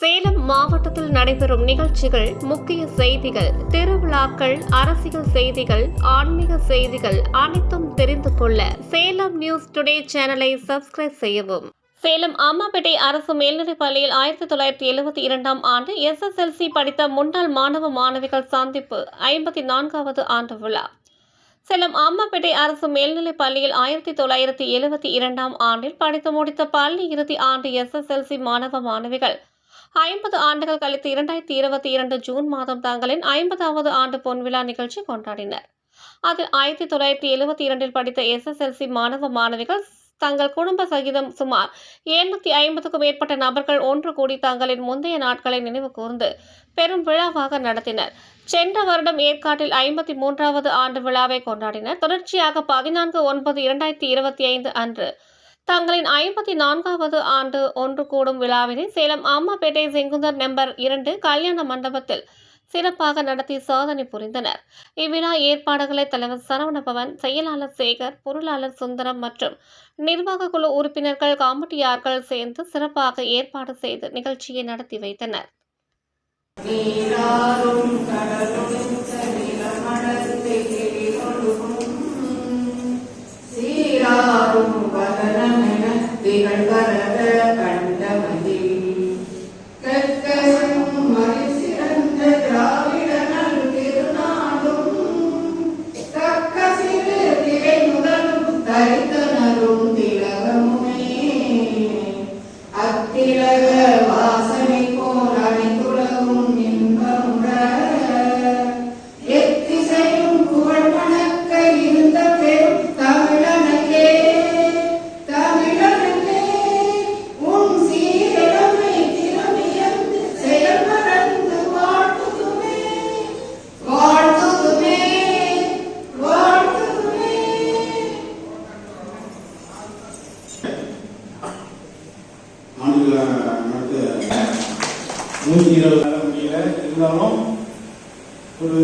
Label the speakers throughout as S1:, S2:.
S1: சேலம் மாவட்டத்தில் நடைபெறும் நிகழ்ச்சிகள் முக்கிய செய்திகள் திருவிழாக்கள் அரசியல் செய்திகள் ஆன்மீக செய்திகள் அனைத்தும் தெரிந்து கொள்ள சேலம் நியூஸ் டுடே சேனலை சப்ஸ்கிரைப் செய்யவும். சேலம் அம்மாபேட்டை அரசு மேல்நிலைப் பள்ளியில் ஆயிரத்தி தொள்ளாயிரத்தி எழுபத்தி இரண்டாம் ஆண்டு எஸ்எஸ்எல்சி படித்த முன்னாள் மாணவ மாணவிகள் சந்திப்பு ஐம்பத்தி நான்காவது ஆண்டு விழா. சேலம் அம்மாபேட்டை அரசு மேல்நிலைப் பள்ளியில் ஆயிரத்தி தொள்ளாயிரத்தி எழுபத்தி இரண்டாம் ஆண்டில் படித்து முடித்த பள்ளி இறுதி ஆண்டு எஸ்எஸ்எல்சி மாணவ மாணவிகள் ஐம்பது ஆண்டுகள் கழித்து இரண்டாயிரத்தி இருபத்தி இரண்டு ஜூன் மாதம் தங்களின் ஐம்பதாவது ஆண்டு பொன்விழா நிகழ்ச்சி கொண்டாடினர். அதில் ஆயிரத்தி தொள்ளாயிரத்தி எழுபத்தி இரண்டில் படித்த எஸ்எஸ்எல்சி மாணவ மாணவிகள் தங்கள் குடும்ப சகிதம் சுமார் எழுநூத்தி ஐம்பதுக்கும் மேற்பட்ட நபர்கள் ஒன்று கூடி தங்களின் முந்தைய நாட்களை நினைவு கூர்ந்து பெரும் விழாவாக நடத்தினர். சென்ற வருடம் ஏற்காட்டில் ஐம்பத்தி மூன்றாவது ஆண்டு விழாவை கொண்டாடினர். தொடர்ச்சியாக பதினான்கு ஒன்பது இரண்டாயிரத்தி இருபத்தி ஐந்து அன்று தங்களின் ஐம்பத்தி நான்காவது ஆண்டு ஒன்று கூடும் விழாவினை சேலம் அம்மாபேட்டை செங்குந்தர் நம்பர் இரண்டு கல்யாண மண்டபத்தில் சிறப்பாக நடத்தி சாதனை புரிந்தனர். இவ்விழா ஏற்பாடுகளை தலைவர் சரவணபவன் செயலாளர் சேகர் பொருளாளர் சுந்தரம் மற்றும் நிர்வாக குழு உறுப்பினர்கள் காமெடியார்கள் சேர்ந்து சிறப்பாக ஏற்பாடு செய்து நிகழ்ச்சியை நடத்தி வைத்தனர்.
S2: ஆண்டுகளை நடத்த நூற்றி இருபது முடியல. இருந்தாலும் ஒரு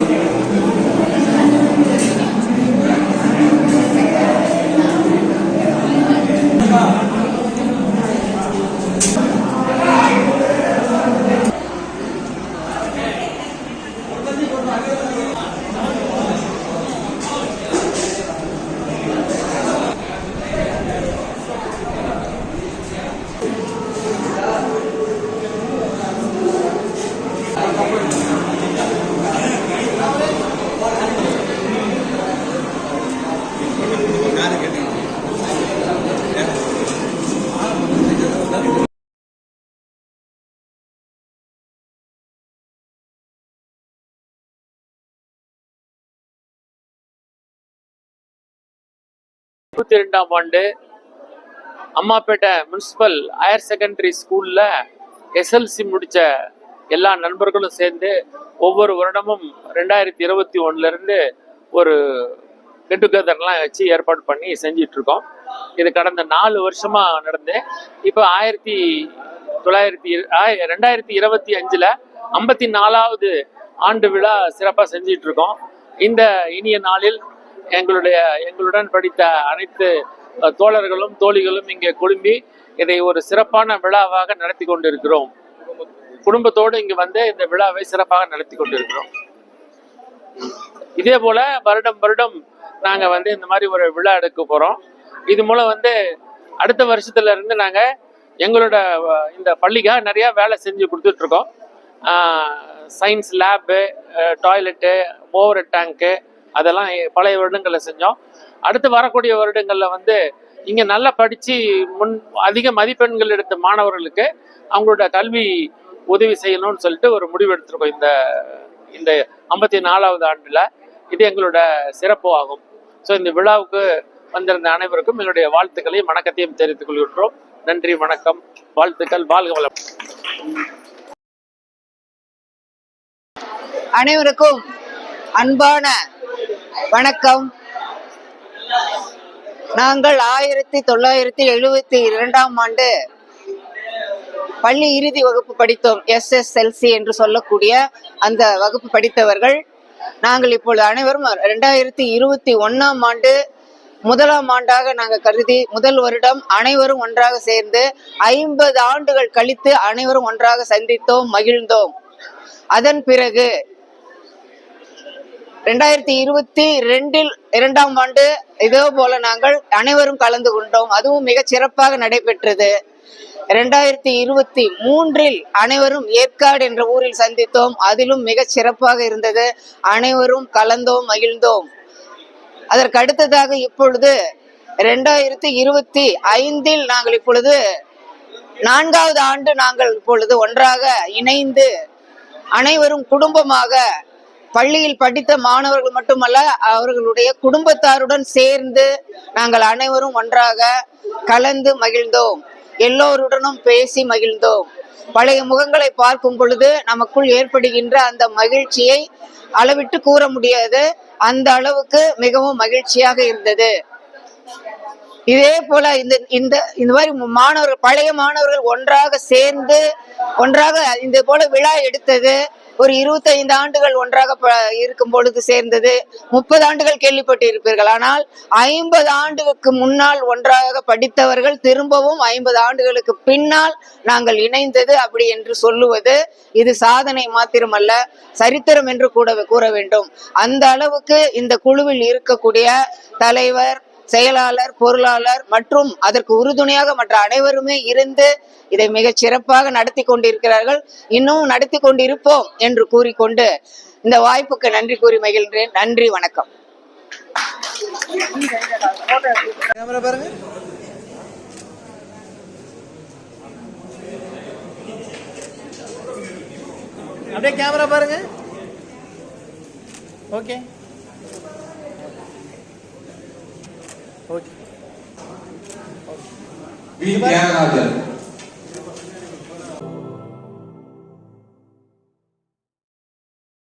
S3: இருபத்தி ரெண்டாம் ஆண்டு அம்மாப்பேட்டை முனிசிபல் ஹையர் செகண்டரி ஸ்கூல்ல எஸ்எல்சி முடிச்ச எல்லா நண்பர்களும் சேர்ந்து ஒவ்வொரு வருடமும் ரெண்டாயிரத்தி இருபத்தி ஒண்ணுல இருந்து ஒரு கெட் டுகெதர்லாம் வச்சு ஏற்பாடு பண்ணி செஞ்சிட்டு இருக்கோம் இது கடந்த நாலு வருஷமா நடந்து இப்போ ஆயிரத்தி தொள்ளாயிரத்தி ரெண்டாயிரத்தி இருபத்தி அஞ்சுல ஐம்பத்தி நாலாவது ஆண்டு விழா சிறப்பாக செஞ்சிட்டு இருக்கோம் இந்த இனிய நாளில் எங்களுடைய எங்களுடன் படித்த அனைத்து தோழர்களும் தோழிகளும் இங்கே குழும்பி இதை ஒரு சிறப்பான விழாவாக நடத்தி கொண்டிருக்கிறோம். குடும்பத்தோடு இங்கு வந்து இந்த விழாவை சிறப்பாக நடத்தி கொண்டிருக்கிறோம். இதே போல வருடம் வருடம் நாங்க வந்து இந்த மாதிரி ஒரு விழா எடுக்க போறோம். இது மூலம் வந்து அடுத்த வருஷத்துல இருந்து நாங்க எங்களோட இந்த பள்ளிக்காக நிறைய வேலை செஞ்சு கொடுத்துட்டு இருக்கோம் science lab toilet over tank அதெல்லாம் பழைய வருடங்களில் செஞ்சோம். அடுத்து வரக்கூடிய வருடங்களில் வந்து இங்கே நல்லா படித்து முன் அதிக மதிப்பெண்கள் எடுத்த மாணவர்களுக்கு அவங்களோட கல்வி உதவி செய்யணும்னு சொல்லிட்டு ஒரு முடிவு எடுத்திருக்கோம் இந்த இந்த ஐம்பத்தி நாலாவது ஆண்டில். இது எங்களோட சிறப்பு ஆகும். ஸோ இந்த விழாவுக்கு வந்திருந்த அனைவருக்கும் என்னுடைய வாழ்த்துக்களையும் வணக்கத்தையும் தெரிவித்துக் கொள்கின்றோம். நன்றி வணக்கம் வாழ்த்துக்கள் வாழ்க வளம்.
S4: அனைவருக்கும் அன்பான வணக்கம். நாங்கள் ஆயிரத்தி தொள்ளாயிரத்தி எழுபத்தி இரண்டாம் ஆண்டு பள்ளி இறுதி வகுப்பு படித்தோம். எஸ்எஸ்எல்சி என்று சொல்லக்கூடிய அந்த வகுப்பு படித்தவர்கள். நாங்கள் இப்பொழுது அனைவரும் ரெண்டாயிரத்தி இருபத்தி ஒன்னாம் ஆண்டு முதலாம் ஆண்டாக நாங்கள் கருதி முதல் வருடம் அனைவரும் ஒன்றாக சேர்ந்து ஐம்பது ஆண்டுகள் கழித்து அனைவரும் ஒன்றாக சந்தித்தோம் மகிழ்ந்தோம். அதன் பிறகு ரெண்டாயிரத்தி இருபத்தி ரெண்டில் இரண்டாம் ஆண்டு இதே போல நாங்கள் அனைவரும் கலந்து கொண்டோம். அதுவும் மிக சிறப்பாக நடைபெற்றது. இரண்டாயிரத்தி இருபத்தி மூன்றில் அனைவரும் ஏற்காடு என்ற ஊரில் சந்தித்தோம். அதிலும் மிக சிறப்பாக இருந்தது. அனைவரும் கலந்தோம் மகிழ்ந்தோம். அதற்கு அடுத்ததாக இப்பொழுது ரெண்டாயிரத்தி இருபத்தி ஐந்தில் நாங்கள் இப்பொழுது நான்காவது ஆண்டு நாங்கள் இப்பொழுது ஒன்றாக இணைந்து அனைவரும் குடும்பமாக பள்ளியில் படித்த மாணவர்கள் மட்டுமல்ல அவர்களுடைய குடும்பத்தாருடன் சேர்ந்து நாங்கள் அனைவரும் ஒன்றாக கலந்து மகிழ்ந்தோம். எல்லோருடனும் பேசி மகிழ்ந்தோம். பழைய முகங்களை பார்க்கும் பொழுது நமக்குள் ஏற்படுகின்ற அந்த மகிழ்ச்சியை அளவிட்டு கூற முடியாது. அந்த அளவுக்கு மிகவும் மகிழ்ச்சியாக இருந்தது. இதே போல இந்த இந்த இந்த மாதிரி மாணவர்கள் பழைய மாணவர்கள் ஒன்றாக சேர்ந்து ஒன்றாக இந்த போல விழா எடுத்தது. ஒரு இருபத்தைந்து ஆண்டுகள் ஒன்றாக ப- இருக்கும் பொழுது சேர்ந்தது. முப்பது ஆண்டுகள் கேள்விப்பட்டு இருப்பீர்கள் ஆனால் ஐம்பது ஆண்டுகளுக்கு முன்னால் ஒன்றாக படித்தவர்கள் திரும்பவும் ஐம்பது ஆண்டுகளுக்கு பின்னால் நாங்கள் இணைந்தது அப்படி என்று சொல்லுவது இது சாதனை மாத்திரமல்ல சரித்திரம் என்று கூட கூற வேண்டும். அந்த அளவுக்கு இந்த குழுவில் இருக்கக்கூடிய தலைவர் செயலாளர் பொருளாளர் மற்றும் அதற்கு உறுதுணையாக மற்ற அனைவருமே இருந்து இதை மிக சிறப்பாக நடத்தி கொண்டிருக்கிறார்கள். இன்னும் நடத்தி கொண்டிருப்போம் என்று கூறிக்கொண்டு இந்த வாய்ப்புக்கு நன்றி கூறி மகிழ்கிறேன். நன்றி வணக்கம்.
S5: பாருங்க. அப்படியே கேமரா பாருங்க. Okay Bir
S6: Bilmeyen adı.